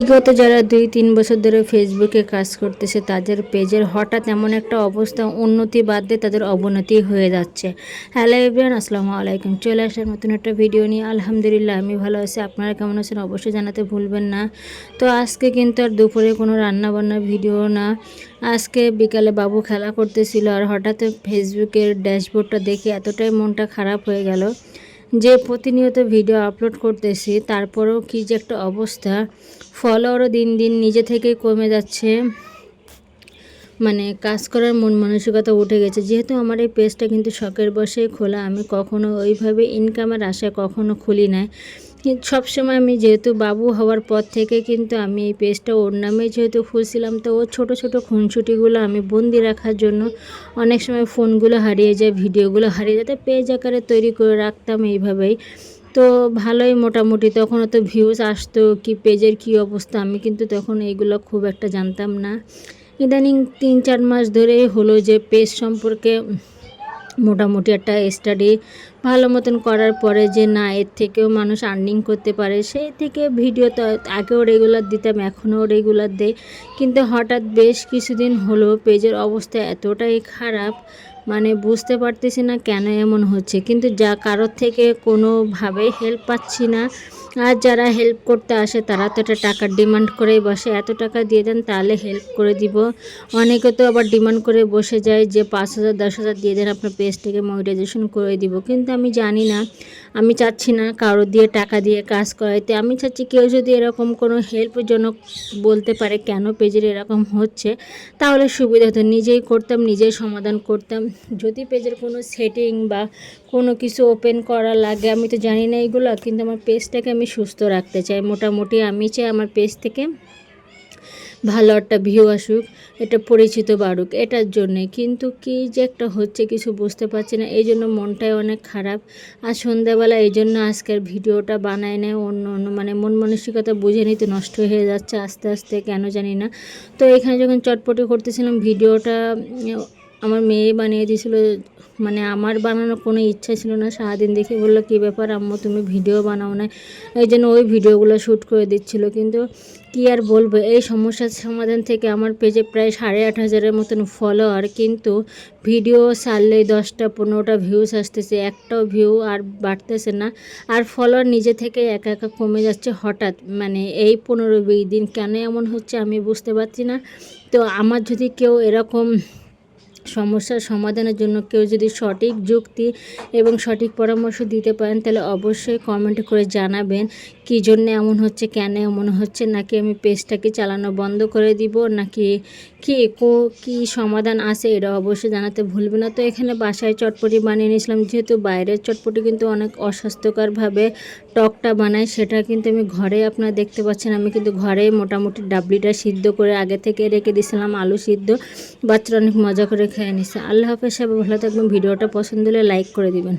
বিগত যারা দুই, তিন বছর ধরে ফেসবুকে কাজ করতেছে, তাদের পেজের হঠাৎ এমন একটা অবস্থা, উন্নতি বাদ দিয়ে তাদের অবনতি হয়ে যাচ্ছে। হ্যালো এভরিয়ান আসসালামু আলাইকুম। চলে আসার নতুন একটা ভিডিও নিয়ে। আলহামদুলিল্লাহ, আমি ভালো আছি। আপনারা কেমন আছেন? অবশ্যই জানাতে ভুলবেন না। তো আজকে কিন্তু আর দুপুরে কোনো রান্না বান্নার ভিডিও না। আজকে বিকালে বাবু খেলা করতেছিল আর হঠাৎ ফেসবুকের ড্যাশবোর্ডটা দেখে এতটাই মনটা খারাপ হয়ে গেল। যে প্রতিনিয়ত ভিডিও আপলোড করতেছি, তারপরেও কি যে একটা অবস্থা। ফলোয়ারও দিন দিন নিজে থেকেই কমে যাচ্ছে। মানে কাজ করার মন মানসিকতা উঠে গেছে। যেহেতু আমার এই পেজটা কিন্তু শখের বসে খোলা, আমি কখনো ওইভাবে ইনকামের আশায় কখনো খুলি নাই সবসময় আমি যেহেতু বাবু হওয়ার পর থেকে কিন্তু আমি এই পেজটা ওর নামে যেহেতু খুলছিলাম, তো ওর ছোটো ছোটো খুনছুটিগুলো আমি বন্দি রাখার জন্য অনেক সময় ফোনগুলো হারিয়ে যায়, ভিডিওগুলো হারিয়ে যায়, তো পেজ আকারে তৈরি করে রাখতাম এইভাবেই। তো ভালোই মোটামুটি তখন তো ভিউজ আসতো কি পেজের কি অবস্থা, আমি কিন্তু তখন এইগুলো খুব একটা জানতাম না। ইদানিং তিন চার মাস ধরে হলো যে পেজ সম্পর্কে মোটামুটি একটা স্টাডি ভালো মতন করার পরে যে না, এর থেকেও মানুষ আর্নিং করতে পারে, সেই থেকে ভিডিও তো আগেও রেগুলার দিতাম, এখনও রেগুলার দেয় কিন্তু হঠাৎ বেশ কিছুদিন হলো, পেজের অবস্থা এতটাই খারাপ মানে বুঝতে পারতেছি না কেন এমন হচ্ছে। কিন্তু যা কারোর থেকে কোনোভাবে হেল্প পাচ্ছি না আর যারা হেল্প করতে আসে, তারা তো একটা টাকার ডিমান্ড করেই বসে। এত টাকা দিয়ে দেন, তাহলে হেল্প করে দিব। অনেকে তো আবার ডিমান্ড করে বসে যায় যে পাঁচ হাজার, দশ হাজার দিয়ে দেন, আপনার পেজটাকে মনিটাইজেশন করে দিব। কিন্তু আমি জানি না, আমি চাচ্ছি না কারও দিয়ে টাকা দিয়ে কাজ করাইতে। আমি চাচ্ছি কেউ যদি এরকম কোনো হেল্পজনক বলতে পারে, কেন পেজের এরকম হচ্ছে, তাহলে সুবিধা হতো। নিজেই করতাম, নিজেই সমাধান করতাম। যদি পেজের কোনো সেটিং বা কোনো কিছু ওপেন করা লাগে, আমি তো জানি না এইগুলো কিন্তু আমার পেজটাকে আমি সুস্থ রাখতে চাই। মোটামুটি আমি চাই আমার পেজ থেকে ভালো একটা ভিউ আসুক, এটা পরিচিত বাড়ুক, এটার জন্যে। কিন্তু কি যে একটা হচ্ছে কিছু বুঝতে পারছি না, এই জন্য মনটাই অনেক খারাপ। আর সন্ধ্যাবেলা এই জন্য আজকের ভিডিওটা বানায় নেয়, অন্য অন্য মানে মন মানসিকতা বুঝে নিতে নষ্ট হয়ে যাচ্ছে আস্তে আস্তে, কেন জানি না। তো এখানে যখন চটপটি করতেছিলাম, ভিডিওটা আমার মেয়ে বানিয়ে দিয়েছিল মানে আমার বানানোর কোনো ইচ্ছা ছিল না। সারাদিন দেখে বলল, কী ব্যাপার আম্মু, তুমি ভিডিও বানাও না এই জন্য ওই ভিডিওগুলো শ্যুট করে দিচ্ছিল। কিন্তু কী আর বলব, এই সমস্যার সমাধান থেকে আমার পেজে প্রায় সাড়ে আট হাজারের মতন ফলোয়ার কিন্তু ভিডিও সারলেই দশটা, পনেরোটা ভিউস আসতেছে। একটাও ভিউ আর বাড়তেছে না। আর ফলোয়ার নিজে থেকে একা একা কমে যাচ্ছে হঠাৎ। মানে এই পনেরো, বিশ দিন কেন এমন হচ্ছে আমি বুঝতে পারছি না। তো আমার যদি কেউ এরকম সমস্যার সমাধানের জন্য কেউ যদি সঠিক যুক্তি এবং সঠিক পরামর্শ দিতে পারেন, তাহলে অবশ্যই কমেন্ট করে জানাবেন কী জন্য এমন হচ্ছে, কেন এমন হচ্ছে, নাকি আমি পেজটাকে চালানো বন্ধ করে দিব, নাকি কি, কো, কী সমাধান আছে, এটা অবশ্যই জানাতে ভুলবে না। তো এখানে বাসায় চটপটি বানিয়ে নিয়েছিলাম, যেহেতু বাইরের চটপটি কিন্তু অনেক অস্বাস্থ্যকরভাবে টকটা বানাই সেটা কিন্তু আমি ঘরে আপনারা দেখতে পাচ্ছেন, আমি কিন্তু ঘরে মোটামুটি ডাবলিটা সিদ্ধ করে আগে থেকে রেখে দিয়েছিলাম, আলু সিদ্ধ, বাচ্চারা অনেক মজা করে খেয়ে নিচ্ছে আল্লাহ হাফেজ সবাই ভালো থাকবেন ভিডিওটা পছন্দ হলে লাইক করে দিবেন।